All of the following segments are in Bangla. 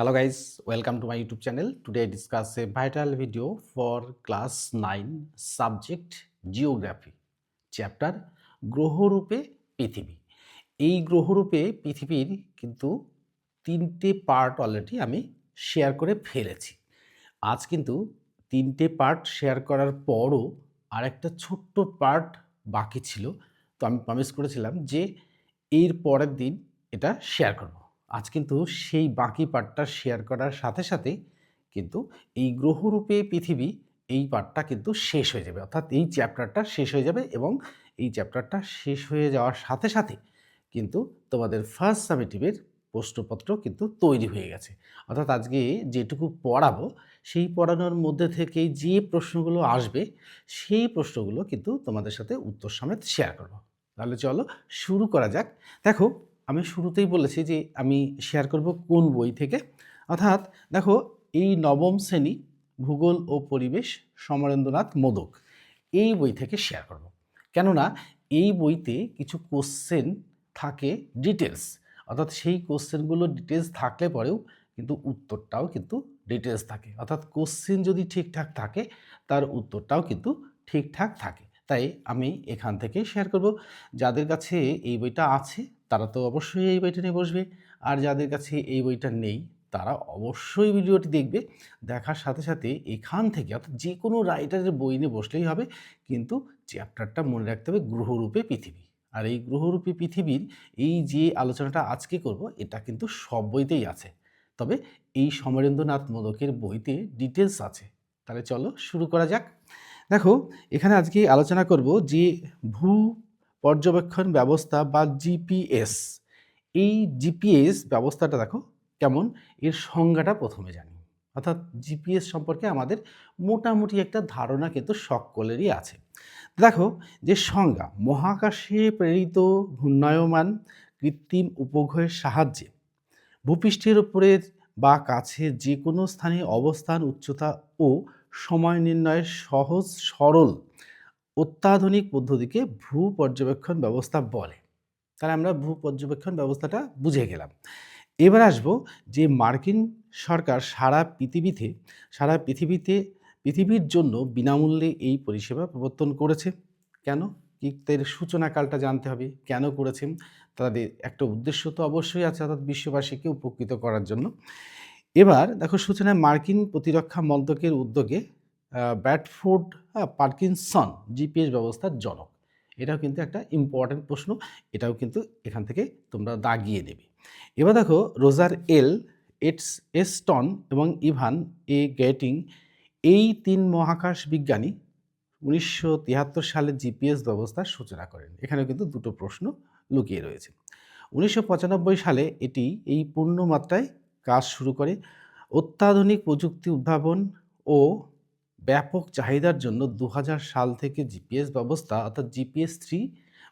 Hello guys, welcome to my YouTube channel. Today I discuss a vital video for class 9 subject geography chapter গ্রহরূপে পৃথিবী এই গ্রহরূপে পৃথিবীর কিন্তু তিনটে পার্ট অলরেডি আমি শেয়ার করে ফেলেছি। আজ কিন্তু তিনটে পার্ট শেয়ার করার পরও আরেকটা ছোট্ট পার্ট বাকি ছিল। তো আমি প্রমিস করেছিলাম যে এর পরের দিন এটা শেয়ার করব। আজ কিন্তু সেই বাকি পার্টটা শেয়ার করার সাথে সাথে কিন্তু এই গ্রহরূপে পৃথিবী এই পার্টটা কিন্তু শেষ হয়ে যাবে। অর্থাৎ এই চ্যাপ্টারটা শেষ হয়ে যাবে এবং এই চ্যাপ্টারটা শেষ হয়ে যাওয়ার সাথে সাথে কিন্তু তোমাদের ফার্স্ট সামেটিভের প্রশ্নপত্র কিন্তু তৈরি হয়ে গেছে। অর্থাৎ আজকে যেটুকু পড়াবো, সেই পড়ানোর মধ্যে থেকে যে প্রশ্নগুলো আসবে, সেই প্রশ্নগুলো কিন্তু তোমাদের সাথে উত্তর সমেত শেয়ার করব। তাহলে চলো শুরু করা যাক। দেখো আমি শুরুতেই বলেছি যে আমি শেয়ার করব কোন বই থেকে। অর্থাৎ দেখো, এই নবম শ্রেণি ভূগোল ও পরিবেশ সমরেন্দ্রনাথ মোদক, এই বই থেকে শেয়ার করব। কেননা এই বইতে কিছু কোশ্চেন থাকে ডিটেলস অর্থাৎ সেই কোশ্চেনগুলো ডিটেলস থাকলে পরেও কিন্তু উত্তরটাও কিন্তু ডিটেলস থাকে। অর্থাৎ কোশ্চেন যদি ঠিকঠাক থাকে, তার উত্তরটাও কিন্তু ঠিকঠাক থাকে। তাই আমি এখান থেকে শেয়ার করব। যাদের কাছে এই বইটা আছে তারা তো অবশ্যই এই বইটা নিয়ে বসবে। আর যাদের কাছে এই বইটা নেই, তারা অবশ্যই ভিডিওটি দেখবে। দেখার সাথে সাথে এখান থেকে অর্থাৎ যে কোনো রাইটারের বই নিয়ে বসলেই হবে। কিন্তু চ্যাপ্টারটা মনে রাখতে হবে গ্রহরূপে পৃথিবী। আর এই গ্রহরূপী পৃথিবীর এই যে আলোচনাটা আজকে করব, এটা কিন্তু সব বইতেই আছে। তবে এই সমরেন্দ্রনাথ মোদকের বইতে ডিটেলস আছে। তাহলে চলো শুরু করা যাক। দেখো, এখানে আজকে আলোচনা করব যে ভূ পর্যবেক্ষণ ব্যবস্থা বা জিপিএস। এই জিপিএস ব্যবস্থাটা দেখো কেমন? এর সংজ্ঞাটা প্রথমে জানি। অর্থাৎ জিপিএস সম্পর্কে আমাদের মোটামুটি একটা ধারণা কিন্তু সকলেরই আছে। দেখো যে সংজ্ঞা, মহাকাশে প্রেরিত ঘূর্ণায়মান কৃত্রিম উপগ্রহের সাহায্যে ভূপৃষ্ঠের উপরে বা কাছে যে কোনো স্থানে অবস্থান, উচ্চতা ও সময় নির্ণয়ের সহজ সরল অত্যাধুনিক পদ্ধতিকে ভূ পর্যবেক্ষণ ব্যবস্থা বলে। তাহলে আমরা ভূ পর্যবেক্ষণ ব্যবস্থাটা বুঝে গেলাম। এবার আসব যে মার্কিন সরকার সারা পৃথিবীতে সারা পৃথিবীতে, পৃথিবীর জন্য বিনামূল্যে এই পরিষেবা প্রবর্তন করেছে। কেন? কি এর সূচনাকালটা জানতে হবে। কেন করেছেন? তাদের একটা উদ্দেশ্য তো অবশ্যই আছে অর্থাৎ বিশ্ববাসীকে উপকৃত করার জন্য। এবার দেখো সূচনায় মার্কিন প্রতিরক্ষা মন্ত্রকের উদ্যোগে ব্যাটফোর্ড পার্কিনসন জিপিএস ব্যবস্থার জনক। এটাও কিন্তু একটা ইম্পর্ট্যান্ট প্রশ্ন, এটাও কিন্তু এখান থেকে তোমরা দাগিয়ে নেবে। এবার দেখো রোজার এল এটস এস্টন এবং ইভান এ গেটিং এই তিন মহাকাশ বিজ্ঞানী উনিশশো তিয়াত্তর সালে জিপিএস ব্যবস্থার সূচনা করেন। এখানে কিন্তু দুটো প্রশ্ন লুকিয়ে রয়েছে। উনিশশো পঁচানব্বই সালে এটি এই পূর্ণমাত্রায় কাজ শুরু করে। অত্যাধুনিক প্রযুক্তি উদ্ভাবন ও ব্যাপক চাহিদার জন্য দু হাজার সাল থেকে জিপিএস ব্যবস্থা, অর্থাৎ জিপিএস থ্রি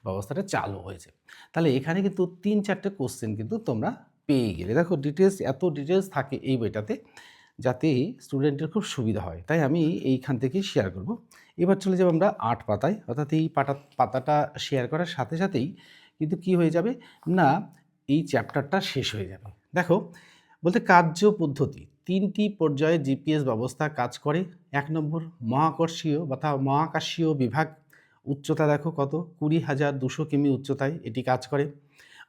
ব্যবস্থাটা চালু হয়েছে। তাহলে এখানে কিন্তু তিন চারটে কোশ্চেন কিন্তু তোমরা পেয়ে গেলে। দেখো ডিটেলস এত ডিটেলস থাকে এই বইটাতে যাতে স্টুডেন্টের খুব সুবিধা হয়। তাই আমি এইখান থেকেই শেয়ার করব। এবার চলে যাব আমরা আট পাতায়। অর্থাৎ এই পাতা পাতাটা শেয়ার করার সাথে সাথেই কিন্তু কি হয়ে যাবে? না, এই চ্যাপ্টারটা শেষ হয়ে যাবে। দেখো, বলতে কার্য পদ্ধতি তিনটি পর্যায়ে জিপিএস ব্যবস্থা কাজ করে। এক নম্বর, মহাকর্ষীয় বা মহাকাশীয় বিভাগ উচ্চতা দেখো কত? কুড়ি হাজার দুশো কিমি উচ্চতায় এটি কাজ করে।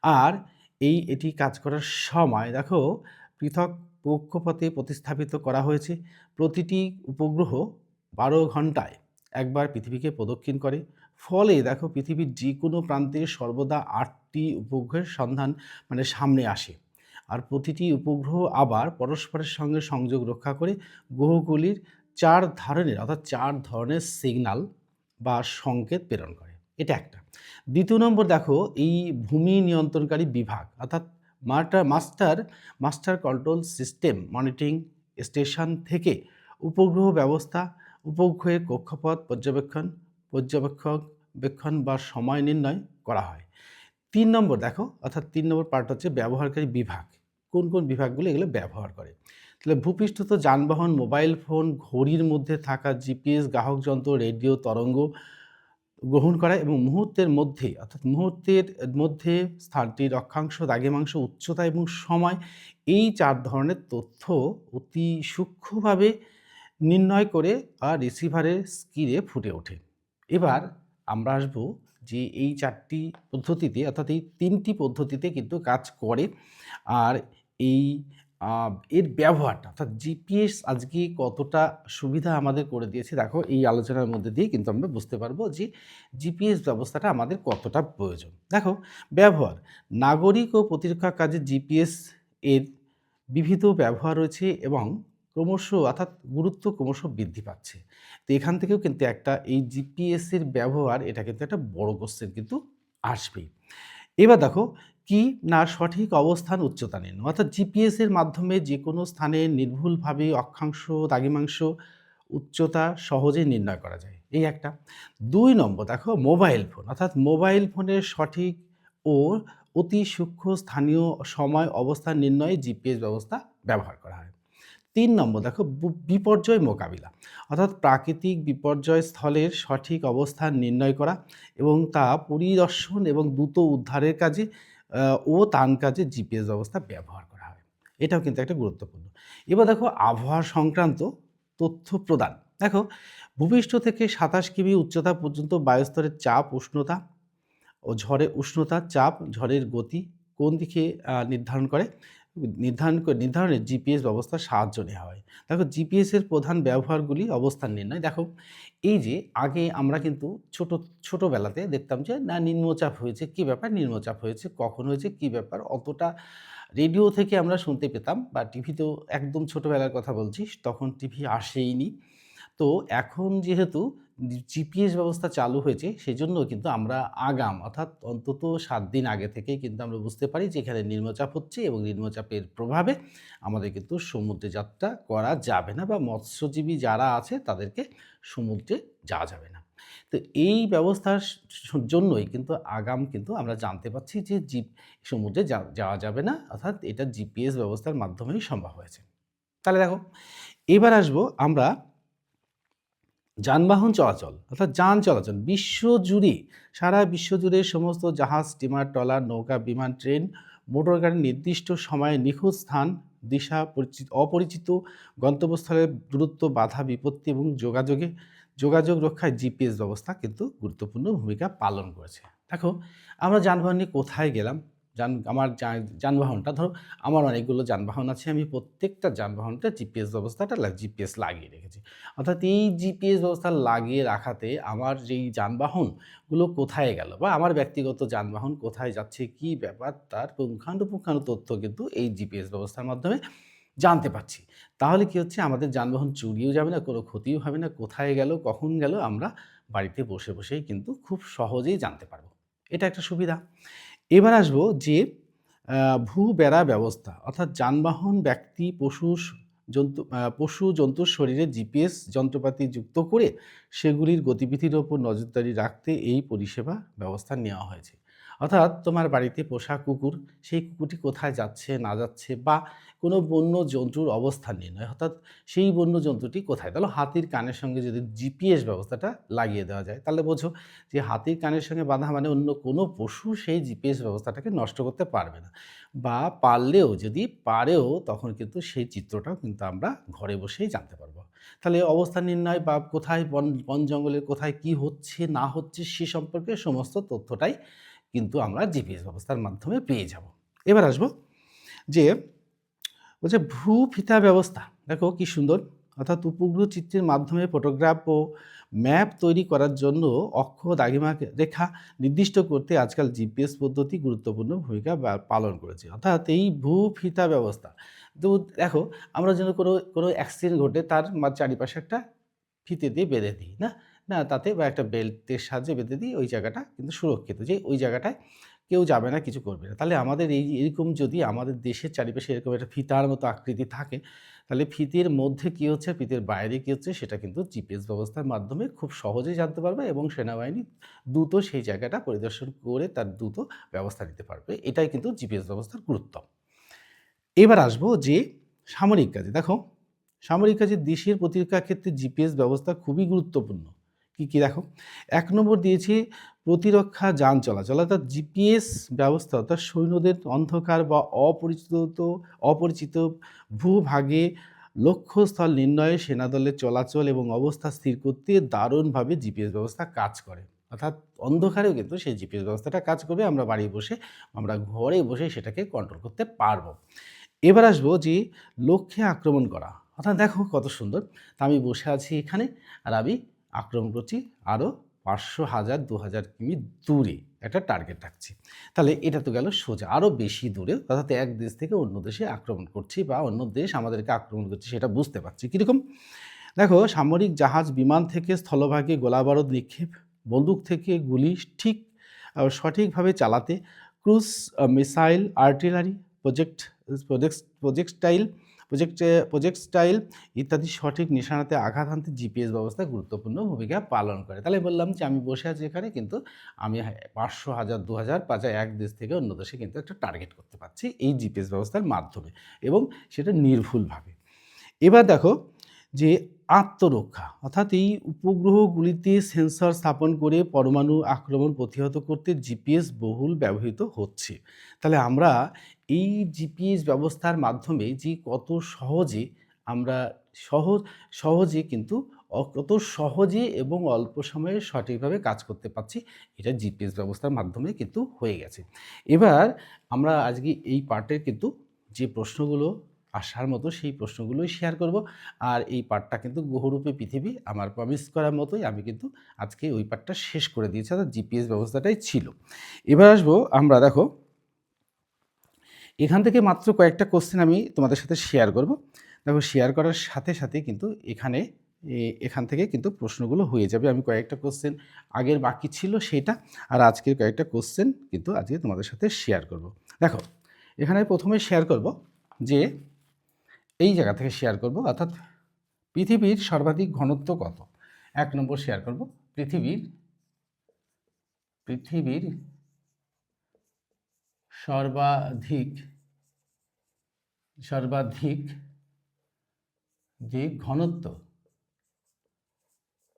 আর এই এটি কাজ করার সময় দেখো, পৃথক কক্ষপথে প্রতিস্থাপিত করা হয়েছে। প্রতিটি উপগ্রহ বারো ঘন্টায় একবার পৃথিবীকে প্রদক্ষিণ করে। ফলে দেখো, পৃথিবীর যে কোনো প্রান্তে সর্বদা আটটি উপগ্রহের সন্ধান মানে সামনে আসে। আর প্রতিটি উপগ্রহ আবার পরস্পরের সঙ্গে সংযোগ রক্ষা করে গ্রহগুলির চার ধরনের, অর্থাৎ চার ধরনের সিগনাল বা সংকেত প্রেরণ করে। এটা একটা। দ্বিতীয় নম্বর দেখো, এই ভূমি নিয়ন্ত্রণকারী বিভাগ, অর্থাৎ master master master control system monitoring station থেকে উপগ্রহ ব্যবস্থা, উপগ্রহের কক্ষপথ পর্যবেক্ষণ পর্যবেক্ষণ বা সময় নির্ণয় করা হয়। তিন নম্বর দেখো, অর্থাৎ তিন নম্বর পার্ট হচ্ছে ব্যবহারকারী বিভাগ। কোন কোন বিভাগগুলো এগুলো ব্যবহার করে। তাহলে ভূপৃষ্ঠত যানবাহন, মোবাইল ফোন, ঘড়ির মধ্যে থাকা জিপিএস গ্রাহক যন্ত্র রেডিও, তরঙ্গ গ্রহণ করা এবং মুহূর্তের মধ্যে, অর্থাৎ মুহূর্তের মধ্যে স্থানটির অক্ষাংশ দ্রাঘিমাংশ, উচ্চতা এবং সময়, এই চার ধরনের তথ্য অতি সূক্ষ্মভাবে নির্ণয় করে আর রিসিভারের স্কিরে ফুটে ওঠে। এবার আমরা আসব যে এই চারটি পদ্ধতিতে, অর্থাৎ এই তিনটি পদ্ধতিতে কিন্তু কাজ করে। আর এই এর ব্যবহারটা, অর্থাৎ জিপিএস আজকে কতটা সুবিধা আমাদের করে দিয়েছে, দেখো এই আলোচনার মধ্যে দিয়ে কিন্তু আমরা বুঝতে পারব যে জিপিএস ব্যবস্থাটা আমাদের কতটা প্রয়োজন। দেখো, ব্যবহার, নাগরিক ও প্রতিরক্ষা কাজে জিপিএস এর বিবিধ ব্যবহার রয়েছে এবং ক্রমশ, অর্থাৎ গুরুত্ব ক্রমশ বৃদ্ধি পাচ্ছে। তো এখান থেকেও কিন্তু একটা এই জিপিএসের ব্যবহার, এটা কিন্তু একটা বড় কোশ্চেন কিন্তু আসবেই। এবার দেখো কি না সঠিক অবস্থান উচ্চতা নির্ণয়? অর্থাৎ জিপিএস এর মাধ্যমে যে কোনো স্থানে নির্ভুলভাবে অক্ষাংশ দাগিমাংশ উচ্চতা সহজে নির্ণয় করা যায়। এই একটা। দুই নম্বর, দেখো, মোবাইল ফোন। অর্থাৎ মোবাইল ফোনের সঠিক ও অতি সূক্ষ্ম স্থানীয় সময় অবস্থান নির্ণয়ে জিপিএস ব্যবস্থা ব্যবহার করা হয়। তিন নম্বর, দেখো বিপর্যয় মোকাবিলা। অর্থাৎ প্রাকৃতিক বিপর্যয় স্থলের সঠিক অবস্থান নির্ণয় করা এবং তা পরিদর্শন এবং দ্রুত উদ্ধারের কাজে ও তান কাজে জিপিএস ব্যবস্থা ব্যবহার করা হয়। এটাও কিন্তু একটা গুরুত্বপূর্ণ। এবার দেখো, আবহাওয়া সংক্রান্ত তথ্য প্রদান। দেখো, ভূপৃষ্ঠ থেকে সাতাশ কিমি উচ্চতা পর্যন্ত বায়ুস্তরের চাপ, উষ্ণতা ও ঝড়ে উষ্ণতা, চাপ, ঝড়ের গতি কোন দিকে নির্ধারণ করে? নির্ধারণ করে নির্ধারণে জিপিএস ব্যবস্থার সাহায্য নেওয়া হয়। দেখো জিপিএসের প্রধান ব্যবহারগুলি অবস্থান নির্ণয়। দেখো, এই যে আগে আমরা কিন্তু ছোট, ছোটোবেলাতে দেখতাম যে, না, নিম্নচাপ হয়েছে, কী ব্যাপার? নিম্নচাপ হয়েছে, কখন হয়েছে, কী ব্যাপার? অতটা রেডিও থেকে আমরা শুনতে পেতাম, বা টিভিতেও একদম ছোটোবেলার কথা বলছি, তখন টিভি আসেইনি। তো এখন যেহেতু জিপিএস ব্যবস্থা চালু হয়েছে সেজন্য কিন্তু আমরা আগাম, অর্থাৎ অন্তত সাত দিন আগে থেকেই কিন্তু আমরা বুঝতে পারি যে এখানে নিম্নচাপ হচ্ছে এবং নিম্নচাপের প্রভাবে আমাদের কিন্তু সমুদ্রে যাত্রা করা যাবে না বা মৎস্যজীবী যারা আছে তাদেরকে সমুদ্রে যাওয়া যাবে না। তো এই ব্যবস্থার জন্যই কিন্তু আগাম কিন্তু আমরা জানতে পারছি যে জিপ সমুদ্রে যাওয়া যাবে না, অর্থাৎ এটা জিপিএস ব্যবস্থার মাধ্যমেই সম্ভব হয়েছে। তাহলে দেখো, এবার আসব আমরা যানবাহন চলাচল, অর্থাৎ যান চলাচল বিশ্বজুড়ে সারা বিশ্বজুড়ে সমস্ত জাহাজ স্টিমার ট্রলার, নৌকা, বিমান, ট্রেন মোটর গাড়ির নির্দিষ্ট সময়ে নিখুঁত স্থান, দিশা পরিচিত, অপরিচিত গন্তব্যস্থলের দূরত্ব, বাধা, বিপত্তি এবং যোগাযোগে, যোগাযোগ রক্ষায় জিপিএস ব্যবস্থা কিন্তু গুরুত্বপূর্ণ ভূমিকা পালন করেছে। দেখো, আমরা যানবাহন নিয়ে কোথায় গেলাম? যান, আমার যানবাহনটা ধরো, আমার অনেকগুলো যানবাহন আছে, আমি প্রত্যেকটা যানবাহনটা জিপিএস ব্যবস্থাটা জিপিএস লাগিয়ে রেখেছি। অর্থাৎ এই জিপিএস ব্যবস্থা লাগিয়ে রাখাতে আমার যেই যানবাহনগুলো কোথায় গেল বা আমার ব্যক্তিগত যানবাহন কোথায় যাচ্ছে, কি ব্যাপার, তার পুঙ্খানুপুঙ্খানু তথ্য কিন্তু এই জিপিএস ব্যবস্থার মাধ্যমে জানতে পারছি। তাহলে কি হচ্ছে? আমাদের যানবাহন চুরিও যাবে না, কোনো ক্ষতিও হবে না, কোথায় গেল, কখন গেল, আমরা বাড়িতে বসে বসেই কিন্তু খুব সহজেই জানতে পারব। এটা একটা সুবিধা। এবার আসব যে ভূ বেড়া ব্যবস্থা, অর্থাৎ যানবাহন, ব্যক্তি, পশু জন্তু পশু জন্তুর শরীরে জিপিএস যন্ত্রপাতি যুক্ত করে সেগুলির গতিবিধির ওপর নজরদারি রাখতে এই পরিষেবা ব্যবস্থা নেওয়া হয়েছে। অর্থাৎ তোমার বাড়িতে পোষা কুকুর, সেই কুকুরটি কোথায় যাচ্ছে, না যাচ্ছে বা কোনো বন্য জন্তুর অবস্থান নির্ণয় অর্থাৎ সেই বন্য জন্তুটি কোথায়? তাহলে হাতির কানের সঙ্গে যদি জিপিএস ব্যবস্থাটা লাগিয়ে দেওয়া যায়, তাহলে বোঝো যে হাতির কানের সঙ্গে বাঁধা মানে অন্য কোনো পশু সেই জিপিএস ব্যবস্থাটাকে নষ্ট করতে পারবে না। বা পারলেও, যদি পারেও, তখন কিন্তু সেই চিত্রটাও কিন্তু আমরা ঘরে বসেই জানতে পারব। তাহলে অবস্থান নির্ণয় বা কোথায় বন বন জঙ্গলের কোথায় কি হচ্ছে, না হচ্ছে সে সম্পর্কে সমস্ত তথ্যটাই কিন্তু আমরা জিপিএস ব্যবস্থার মাধ্যমে পেয়ে যাব। এবার আসব যে, বলছে ভূ ফিতা ব্যবস্থা। দেখো কি সুন্দর। অর্থাৎ উপগ্রহ চিত্রের মাধ্যমে ফটোগ্রাফ ও ম্যাপ তৈরি করার জন্য অক্ষ, দাগিমা রেখা নির্দিষ্ট করতে আজকাল জিপিএস পদ্ধতি গুরুত্বপূর্ণ ভূমিকা পালন করেছে। অর্থাৎ এই ভূ ফিতা ব্যবস্থা। তো দেখো, আমরা যেন কোনো কোনো অ্যাক্সিডেন্ট ঘটে তার চারিপাশে একটা ফিতে দিয়ে বেঁধে দিই, না? না, তাতে বা একটা বেল্টের সাহায্যে বেঁধে দিই ওই জায়গাটা কিন্তু সুরক্ষিত, যে ওই জায়গাটায় কেউ যাবে না, কিছু করবে না। তাহলে আমাদের এই এরকম যদি আমাদের দেশের চারিপাশে এরকম একটা ফিতার মতো আকৃতি থাকে, তাহলে ফিতের মধ্যে কী হচ্ছে, ফিতের বাইরে কী হচ্ছে, সেটা কিন্তু জিপিএস ব্যবস্থার মাধ্যমে খুব সহজেই জানতে পারবে এবং সেনাবাহিনী দ্রুত সেই জায়গাটা পরিদর্শন করে তার দ্রুত ব্যবস্থা নিতে পারবে। এটাই কিন্তু জিপিএস ব্যবস্থার গুরুত্ব। এবার আসব যে সামরিক কাজে। দেখো, সামরিক কাজে দেশের প্রতিরক্ষা ক্ষেত্রে জিপিএস ব্যবস্থা খুবই গুরুত্বপূর্ণ। কি কি দেখো? এক নম্বর দিয়েছি প্রতিরক্ষা যান চলাচল, অর্থাৎ জিপিএস ব্যবস্থা, অর্থাৎ সৈন্যদের অন্ধকার বা অপরিচিত অপরিচিত ভূভাগে লক্ষ্যস্থল নির্ণয়ে সেনাদলের চলাচল এবং অবস্থা স্থির করতে দারুণভাবে জিপিএস ব্যবস্থা কাজ করে। অর্থাৎ অন্ধকারেও কিন্তু সেই জিপিএস ব্যবস্থাটা কাজ করবে, আমরা বাড়ি বসে, আমরা ঘরে বসে সেটাকে কন্ট্রোল করতে পারব। এবার আসব যে লক্ষ্যে আক্রমণ করা। অর্থাৎ দেখো কত সুন্দর। তা আমি বসে আছি এখানে, আর আমি আক্রমণ করছি আরও পাঁচশো হাজার, দু হাজার কিমি দূরে একটা টার্গেট রাখছি। তাহলে এটা তো গেল সোজা। আরও বেশি দূরে, অর্থাৎ এক দেশ থেকে অন্য দেশে আক্রমণ করছি বা অন্য দেশ আমাদেরকে আক্রমণ করছে সেটা বুঝতে পারছি। কীরকম? দেখো, সামরিক জাহাজ বিমান থেকে স্থলভাগে গোলাবারুদ নিক্ষেপ, বন্দুক থেকে গুলি ঠিক সঠিকভাবে চালাতে, cruise missile, artillery, project project, projectile project প্রজেক্টস্টাইল ইত্যাদি সঠিক নিশানাতে আঘাত হানতে জিপিএস ব্যবস্থা গুরুত্বপূর্ণ ভূমিকা পালন করে। তাহলে বললাম যে আমি বসে আছি এখানে, কিন্তু আমি পাঁচশো হাজার, দু হাজার, পাঁচ এক দেশ থেকে অন্য দেশে কিন্তু একটা টার্গেট করতে পারছি এই জিপিএস ব্যবস্থার মাধ্যমে এবং সেটা নির্ভুলভাবে। এবার দেখো যে আত্মরক্ষা, অর্থাৎ এই উপগ্রহগুলিতে সেন্সর স্থাপন করে পরমাণু আক্রমণ প্রতিহত করতে জিপিএস বহুল ব্যবহৃত হচ্ছে। তাহলে আমরা এই জিপিএস ব্যবস্থার মাধ্যমে যে কত সহজে আমরা সহজ, সহজে কিন্তু কত সহজে এবং অল্প সময়ে সঠিকভাবে কাজ করতে পারছি। এটা জিপিএস ব্যবস্থার মাধ্যমে কিন্তু হয়ে গেছে। এবার আমরা আজকে এই পার্টের কিন্তু যে প্রশ্নগুলো আসার মতো সেই প্রশ্নগুলোই শেয়ার করব। আর এই পার্টটা কিন্তু বহুরূপে পৃথিবী আমার প্রমিস করার মতোই আমি কিন্তু আজকে ওই পার্টটা শেষ করে দিয়েছি। অর্থাৎ জিপিএস ব্যবস্থাটাই ছিল। এবার আসব আমরা দেখো এখান থেকে মাত্র কয়েকটা কোশ্চেন আমি তোমাদের সাথে শেয়ার করব। দেখো শেয়ার করার সাথে সাথে কিন্তু এখানে এখান থেকে কিন্তু প্রশ্নগুলো হয়ে যাবে। আমি কয়েকটা কোশ্চেন আগের বাকি ছিল সেটা, আর আজকের কয়েকটা কোশ্চেন কিন্তু আজকে তোমাদের সাথে শেয়ার করব। দেখো, এখানে প্রথমে শেয়ার করব যে, এই জায়গা থেকে শেয়ার করব, অর্থাৎ পৃথিবীর সর্বাধিক ঘনত্ব কত? এক নম্বর শেয়ার করব, পৃথিবীর পৃথিবীর সর্বাধিক সর্বাধিক যে ঘনত্ব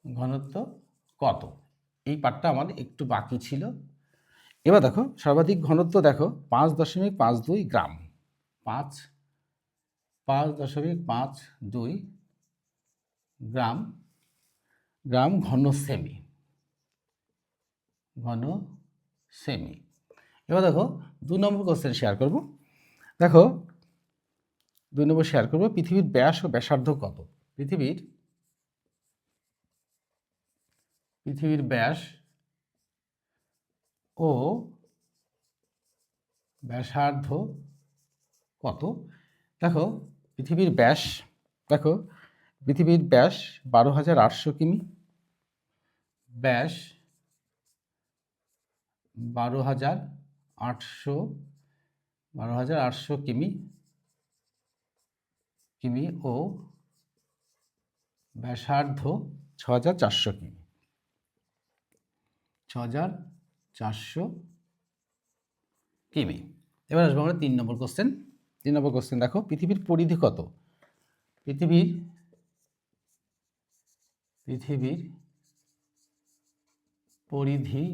ঘনত্ব কত? এই পার্টটা আমার একটু বাকি ছিল। এবার দেখো, সর্বাধিক ঘনত্ব দেখো, পাঁচ দশমিক পাঁচ দুই গ্রাম। পাঁচ পাঁচ দশমিক পাঁচ দুই গ্রাম গ্রাম ঘন সেমি ঘন সেমি এবার দেখো দু নম্বর কোশ্চেন শেয়ার করব। দেখো দুই নম্বর শেয়ার করব, পৃথিবীর ব্যাস ও ব্যাসার্ধ কত? পৃথিবীর পৃথিবীর ব্যাস ও ব্যাসার্ধ কত? দেখো, পৃথিবীর ব্যাস, দেখো, পৃথিবীর ব্যাস বারো হাজার আটশো কিমি। ব্যাস বারো হাজার আটশো বারো হাজার আটশো কিমি কিমি ও ব্যাসার্ধ ছ হাজার চারশো কিমি। ছ হাজার চারশো কিমি। এবার আসব আমরা তিন নম্বর কোশ্চেন তিন নম্বর কোশ্চেন দেখো, পৃথিবীর পরিধি কত? পৃথিবীর পৃথিবীর পরিধি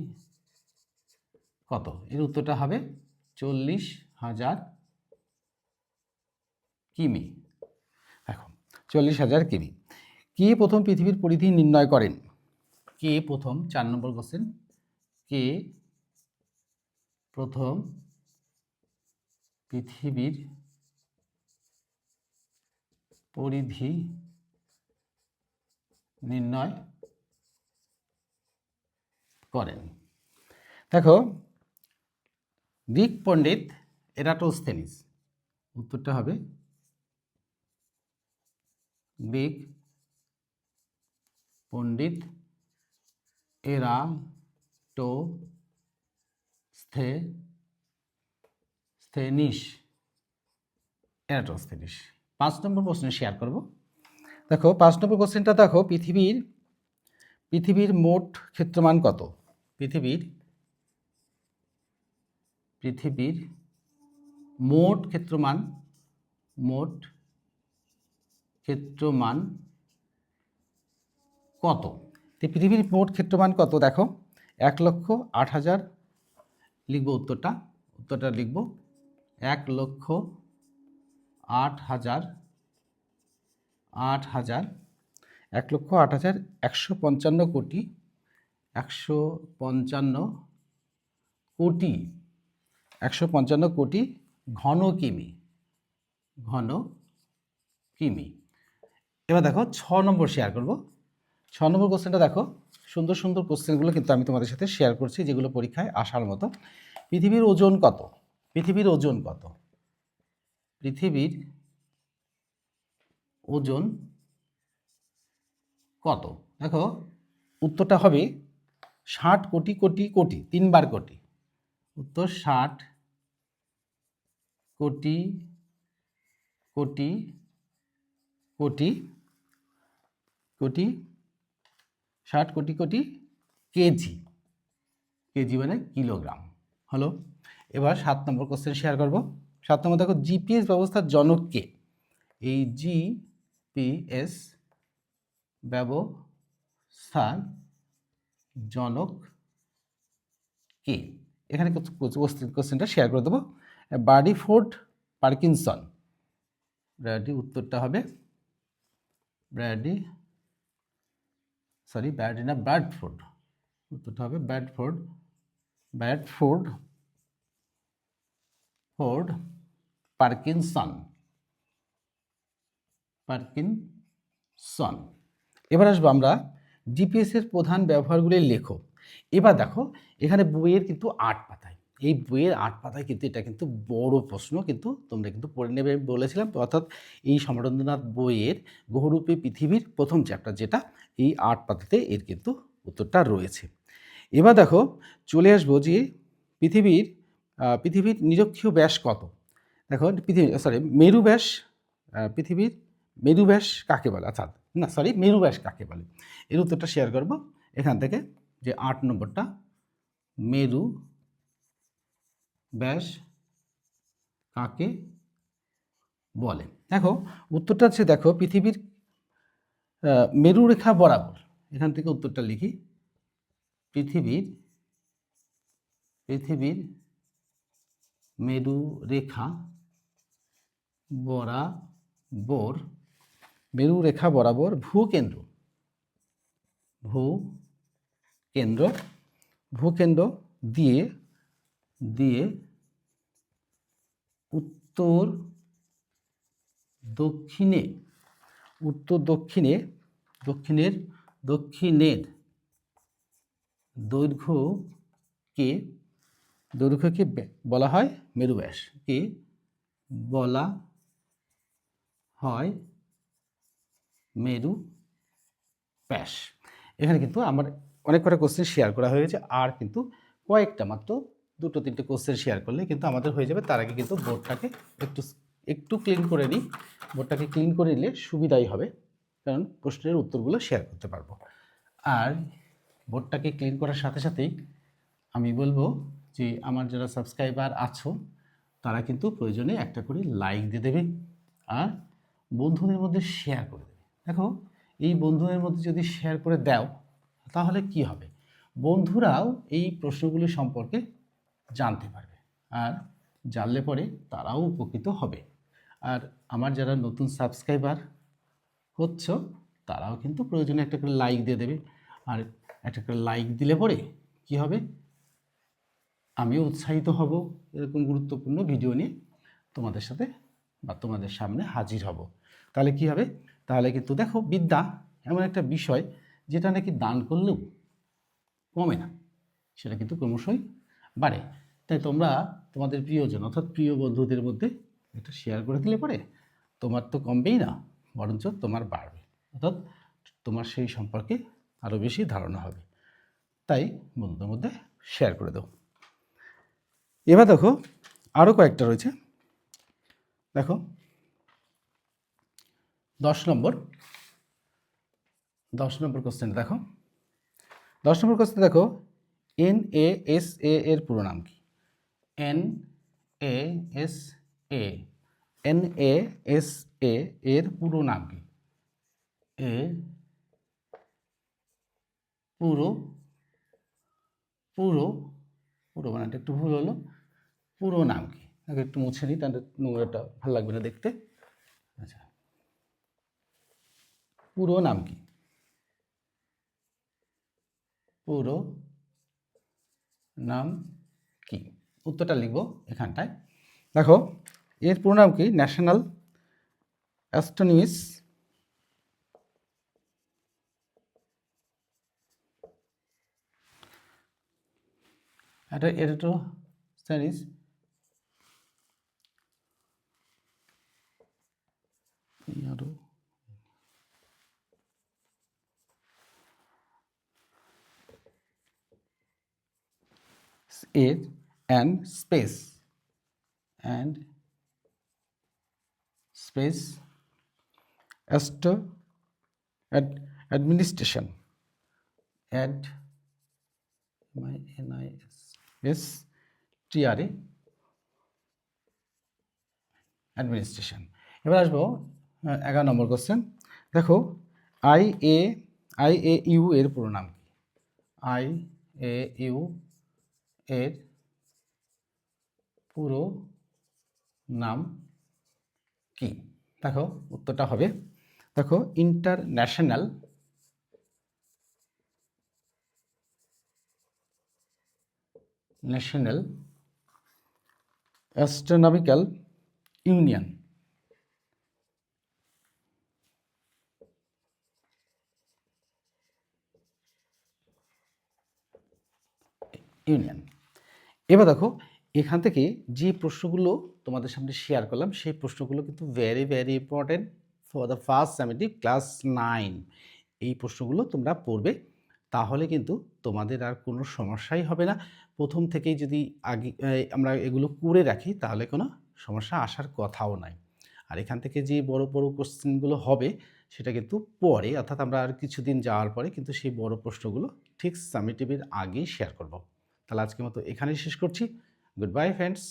কত? এর উত্তরটা হবে চল্লিশ হাজার কিমি। দেখো, চল্লিশ হাজার কিমি। কে প্রথম পৃথিবীর পরিধি নির্ণয় করেন? কে প্রথম? চার নম্বর কোশ্চেন কে প্রথম পৃথিবীর পরিধি নির্ণয় করেন? দেখো গ্রিক পণ্ডিত এরাটোস্থেনিস উত্তরটা হবে গ্রিক পণ্ডিত এরা টো স্থে স্থেনিস এরাটোস্থেনিস পাঁচ নম্বর প্রশ্ন শেয়ার করব। দেখো, পাঁচ নম্বর কোশ্চেনটা দেখো, পৃথিবীর পৃথিবীর মোট ক্ষেত্রমান কত? পৃথিবীর পৃথিবীর মোট ক্ষেত্রমান মোট ক্ষেত্রমান কত? পৃথিবীর মোট ক্ষেত্রমান কত? দেখো, এক লক্ষ আট হাজার লিখব উত্তরটা। উত্তরটা লিখব, এক লক্ষ আট হাজার আট হাজার, এক লক্ষ আট হাজার একশো পঞ্চান্ন কোটি, একশো পঞ্চান্ন কোটি একশো পঞ্চান্ন কোটি ঘন কিমি। ঘন কিমি। এবার দেখো ছ নম্বর শেয়ার করব। ছ নম্বর কোশ্চেনটা দেখো। সুন্দর সুন্দর কোশ্চেনগুলো কিন্তু আমি তোমাদের সাথে শেয়ার করছি, যেগুলো পরীক্ষায় আসার মতো। পৃথিবীর ওজন কত? পৃথিবীর ওজন কত? পৃথিবীর ওজন কত? দেখো, উত্তরটা হবে ষাট কোটি কোটি কোটি, তিনবার কোটি। উত্তর ষাট কোটি কোটি কোটি কোটি, ষাট কোটি কোটি কেজি। কেজি মানে কিলোগ্রাম। হলো, এবার সাত নম্বর কোশ্চেন শেয়ার করব। সাত নম্বর দেখো জিপিএস ব্যবস্থার জনক কে? এই জিপিএস ব্যবস্থার জনক কে? এখানে কোশ্চেনটা শেয়ার করে দেবো। বার্ডি ফোর্ড পার্কিনসন ব্র্যাডি উত্তরটা হবে ব্র্যাডি সরি ব্র্যাডি না ব্র্যাডফোর্ড উত্তরটা হবে Bradford Bradford ford ford Parkinson Parkinson এবার আসব আমরা জিপিএসের প্রধান ব্যবহারগুলির লেখো এবার দেখো, এখানে বইয়ের কিন্তু আট পাতায়। এই বইয়ের আট পাতায় কিন্তু এটা কিন্তু বড় প্রশ্ন, কিন্তু তোমরা কিন্তু পড়ে নেবে বলেছিলাম। অর্থাৎ এই সমরেন্দ্রনাথ বইয়ের বহুরূপে পৃথিবীর প্রথম চ্যাপ্টার যেটা, এই আট পাতাতে এর কিন্তু উত্তরটা রয়েছে। এবার দেখো, চলে আসব যে পৃথিবীর পৃথিবীর নিরক্ষীয় ব্যাস কত? দেখো পৃথিবী সরি মেরু ব্যাস পৃথিবীর মেরু ব্যাস কাকে বলে? অর্থাৎ, না সরি মেরু ব্যাস কাকে বলে? এর উত্তরটা শেয়ার করব এখান থেকে। যে আট নম্বরটা, মেরু ব্যাস কাকে বলে। দেখো, উত্তরটা হচ্ছে দেখো পৃথিবীর মেরুরেখা বরাবর। এখান থেকে উত্তরটা লিখি। পৃথিবীর পৃথিবীর মেরু রেখা বরাবর, মেরু রেখা বরাবর ভূকেন্দ্র, ভূ কেন্দ্র, ভূকেন্দ্র দিয়ে দিয়ে উত্তর দক্ষিণে উত্তর দক্ষিণে, দক্ষিণের দক্ষিণের দৈর্ঘ্যকে দৈর্ঘ্যকে বলা হয় মেরুব্যাস, কে বলা হয় মেরু ব্যাস এখানে কিন্তু আমার অনেক কটা কোশ্চেন শেয়ার করা হয়েছে আর কিন্তু কয়েকটা মাত্র দুটো তিনটে কোশ্চেন শেয়ার করলে কিন্তু আমাদের হয়ে যাবে। তার আগে কিন্তু বোর্ডটাকে একটু একটু ক্লিন করে নিই। বোর্ডটাকে ক্লিন করে নিলে সুবিধাই হবে, কারণ প্রশ্নের উত্তরগুলো শেয়ার করতে পারব। আর বোর্ডটাকে ক্লিন করার সাথে সাথেই আমি বলব যে, আমার যারা সাবস্ক্রাইবার আছো, তারা কিন্তু প্রয়োজনে একটা করে লাইক দিয়ে দেবে, আর বন্ধুদের মধ্যে শেয়ার করে দেবে। দেখো, এই বন্ধুদের মধ্যে যদি শেয়ার করে দাও তাহলে কি হবে? বন্ধুরাও এই প্রশ্নগুলি সম্পর্কে জানতে পারবে। আর জানলে পরে তারাও উপকৃত হবে। আর আমার যারা নতুন সাবস্ক্রাইবার হচ্ছ, তারাও কিন্তু প্রয়োজনে একটা করে লাইক দিয়ে দেবে। আর একটা করে লাইক দিলে পরে কি হবে? আমিও উৎসাহিত হব এরকম গুরুত্বপূর্ণ ভিডিও নিয়ে তোমাদের সাথে বা তোমাদের সামনে হাজির হব। তাহলে কি হবে? তাহলে কিন্তু দেখো বিদ্যা এমন একটা বিষয় যেটা নাকি দান করলেও কমে না, সেটা কিন্তু ক্রমশই বাড়ে। তাই তোমরা তোমাদের প্রিয়জন, অর্থাৎ প্রিয় বন্ধুদের মধ্যে এটা শেয়ার করে দিলে পরে তোমার তো কমবেই না, বরঞ্চ তোমার বাড়বে, অর্থাৎ তোমার সেই সম্পর্কে আরও বেশি ধারণা হবে। তাই বন্ধুদের মধ্যে শেয়ার করে দাও। এবার দেখো আরও কয়েকটা রয়েছে। দেখো, দশ নম্বর। দশ নম্বর কোশ্চেন দেখো। দশ নম্বর কোশ্চেন দেখো এন এ এস এ এর পুরো নাম কি? N A S A N A S A এর পুরো নাম কি? এ পুরো পুরো পুরো বানানটা একটু ভুল হলো। পুরো নাম কি? আগে একটু মুছে নিই, তাহলে নোংরাটা ভালো লাগবে না দেখতে। আচ্ছা। পুরো নাম কি? পুরো নাম কি? উত্তরটা লিখব এখানটায়। দেখো, এর পুরো নাম কি? ন্যাশনাল অ্যাস্ট্রোনমিস এটা এটা তো স্টাডিজ আরও এর and space. And space astro administration. Ad M I N I S T R A administration. এবার আসব এগারো নম্বর কোশ্চেন দেখো I A I A U এর পুরো নাম কি? আই এ ইউ এর পুরো নাম কি? দেখো উত্তরটা হবে দেখো international national astronomical union union এবার দেখো, এখান থেকে যে প্রশ্নগুলো তোমাদের সামনে শেয়ার করলাম, সেই প্রশ্নগুলো কিন্তু very very important for the first summative class nine এই প্রশ্নগুলো তোমরা পড়বে, তাহলে কিন্তু তোমাদের আর কোনো সমস্যাই হবে না। প্রথম থেকেই যদি আগে আমরা এগুলো করে রাখি, তাহলে কোনো সমস্যা আসার কথাও নাই। আর এখান থেকে যে বড় বড় কোশ্চেনগুলো হবে, সেটা কিন্তু পরে, অর্থাৎ আমরা আর কিছুদিন যাওয়ার পরে কিন্তু সেই বড় প্রশ্নগুলো ঠিক সামিটিভের আগেই শেয়ার করব। তাহলে আজকের মতো এখানেই শেষ করছি। Good bye friends